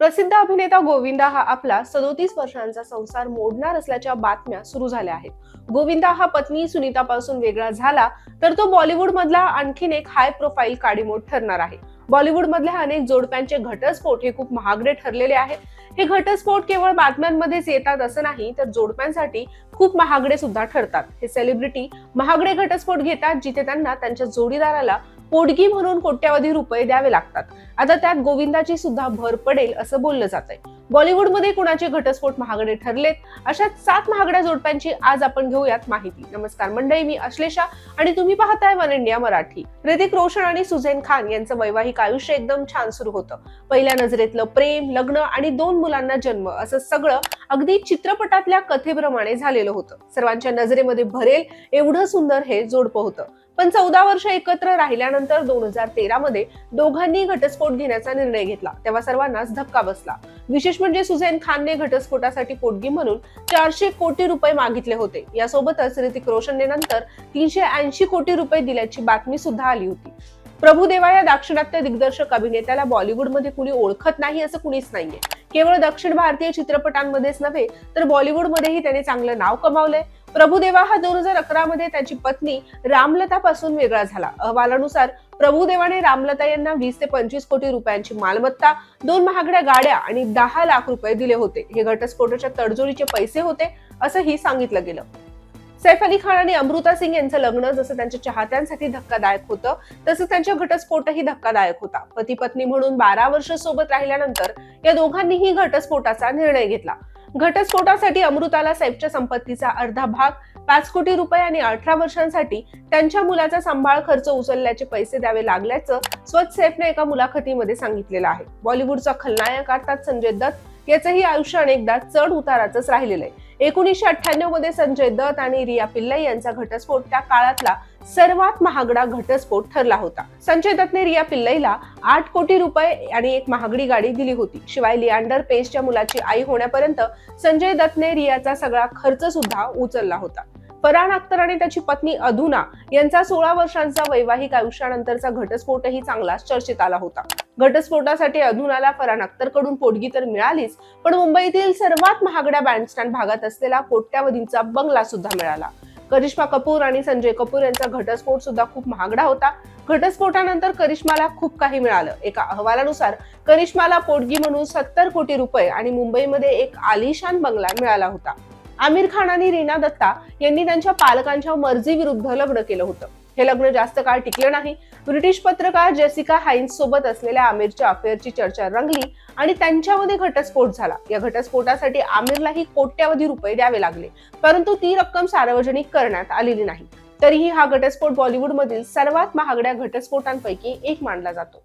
प्रसिद्ध अभिनेता गोविंदा हा आपला सदोतीस वर्षांचा संसार मोडणार असल्याच्या बातम्या सुरू झाल्या आहेत. गोविंदा हा पत्नी सुनीतापासून वेगळा झाला तर तो बॉलिवूड मधला आणखीन एक हाय प्रोफाईल काडीमोड ठरणार आहे. बॉलिवूड मधल्या अनेक जोडप्यांचे घटस्फोट हे खूप महागडे ठरलेले आहेत. हे घटस्फोट केवळ बातम्यांमध्येच येतात असं नाही तर जोडप्यांसाठी खूप महागडे सुद्धा ठरतात. हे सेलिब्रिटी महागडे घटस्फोट घेतात जिथे त्यांना त्यांच्या जोडीदाराला पोटगी म्हणून कोट्यावधी रुपये द्यावे लागतात. आता त्यात गोविंदाची सुद्धा भर पडेल असं बोललं जात आहे बॉलिवूडमध्ये कुणाचे घटस्फोट महागडे ठरलेत? अशा सात महागड्या जोडप्यांची आज आपण घेऊयात माहिती. नमस्कार मंडळी मी अश्लेषा आणि तुम्ही पाहताय वन इंडिया मराठी. ऋतिक रोशन आणि सुझेन खान यांचं वैवाहिक आयुष्य एकदम छान सुरू होतं. पहिल्या नजरेतलं प्रेम लग्न आणि दोन मुलांना जन्म असं सगळं अगदी चित्रपटातल्या कथेप्रमाणे झालेलं होतं. सर्वांच्या नजरेमध्ये भरेल एवढं सुंदर हे जोडपं होतं. पण चौदा वर्ष एकत्र राहिल्यानंतर दोन हजार तेरा मध्ये दोघांनी घटस्फोट घेण्याचा निर्णय घेतला. तेव्हा सर्वांनाच धक्का बसला. विशेष म्हणजे सुझैन खानने घटस्फोटासाठी पोटगी म्हणून चारशे कोटी रुपये मागितले होते. यासोबतच ऋतिक रोशनने नंतर तीनशे ऐंशी कोटी रुपये दिल्याची बातमी सुद्धा आली होती. प्रभुदेवा या दाक्षिणात्य दिग्दर्शक अभिनेत्याला बॉलिवूडमध्ये कुणी ओळखत नाही असं कुणीच नाहीये. केवळ दक्षिण भारतीय चित्रपटांमध्येच नव्हे तर बॉलिवूडमध्येही त्याने चांगलं नाव कमावलंय. प्रभुदेवा हा दोन हजार अकरा मध्ये त्याची पत्नी रामलता पासून वेगळा झाला. अहवालानुसार प्रभुदेवाने रामलता यांना वीस ते पंचवीस कोटी रुपयांची मालमत्ता दोन महागड्या गाड्या आणि दहा लाख रुपये दिले होते. हे घटस्फोटाच्या तडजोडीचे पैसे होते असंही सांगितलं गेलं. सैफ अली खान आणि अमृता सिंग यांचं लग्न जसं त्यांच्या चाहत्यांसाठी धक्कादायक होतं तसंच त्यांच्या घटस्फोटही धक्कादायक होता. पती पत्नी म्हणून बारा वर्ष सोबत राहिल्यानंतर या दोघांनीही घटस्फोटाचा निर्णय घेतला. घटस्फोटासाठी अमृताला सैफच्या संपत्तीचा अर्धा भाग पाच कोटी रुपये आणि अठरा वर्षांसाठी त्यांच्या मुलाचा सांभाळ खर्च उचलल्याचे पैसे द्यावे लागल्याचं स्वत सैफने एका मुलाखतीमध्ये सांगितलेलं आहे. बॉलिवूडचा खलनायक अर्थात संजय दत्त याचंही आयुष्य अनेकदा चढ उताराचंच राहिलेलं आहे. एकोणीसशे अठ्ठ्याण्णवमध्ये संजय दत्त आणि रिया पिल्लाई यांचा घटस्फोट त्या काळातला सर्वात महागडा घटस्फोट ठरला होता. संजय दत्तने रिया पिल्लईला आठ कोटी रुपये आणि एक महागडी गाडी दिली होती. शिवाय लियांडर पेसच्या मुलाची आई होण्यापर्यंत संजय दत्तने रियाचा सगळा खर्च सुद्धा उचलला होता. फरहान अख्तर आणि त्याची पत्नी अधुना यांचा सोळा वर्षांचा वैवाहिक आयुष्यानंतरचा घटस्फोटही चांगलाच चर्चेत आला होता. घटस्फोटासाठी अधुनाला फरहान अख्तरकडून पोटगी तर मिळालीच पण मुंबईतील सर्वात महागड्या बँडस्टँड भागात असलेला कोट्यावधींचा बंगला सुद्धा मिळाला. करिश्मा कपूर आणि संजय कपूर यांचा घटस्फोट सुद्धा खूप महागडा होता. घटस्फोटानंतर करिश्माला खूप काही मिळालं. एका अहवालानुसार करिश्माला पोटगी म्हणून सत्तर कोटी रुपये आणि मुंबईमध्ये एक आलिशान बंगला मिळाला होता. आमिर खान आणि रीना दत्ता यांनी त्यांच्या पालकांच्या मर्जीविरुद्ध लग्न केलं होतं. हे लग्न जास्त काळ टिकलं नाही. ब्रिटिश पत्रकार जेसिका हाईन्स सोबत असलेल्या आमिरच्या अफेअरची चर्चा रंगली आणि त्यांच्यामध्ये घटस्फोट झाला. या घटस्फोटासाठी आमिरलाही कोट्यावधी रुपये द्यावे लागले परंतु ती रक्कम सार्वजनिक करण्यात आलेली नाही. तरीही हा घटस्फोट बॉलिवूडमधील सर्वात महागड्या घटस्फोटांपैकी एक मानला जातो.